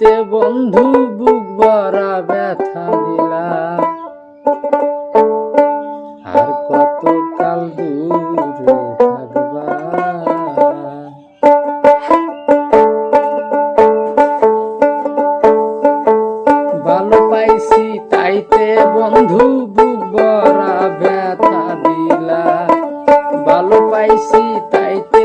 তে বন্ধু বুক ভরা ব্যথা দিলা। আর কত কাল দূরে থাকবা। ভালো পাইছি তাইতে বন্ধু বুক ভরা ব্যথা দিলা। ভালো পাইছি তাইতে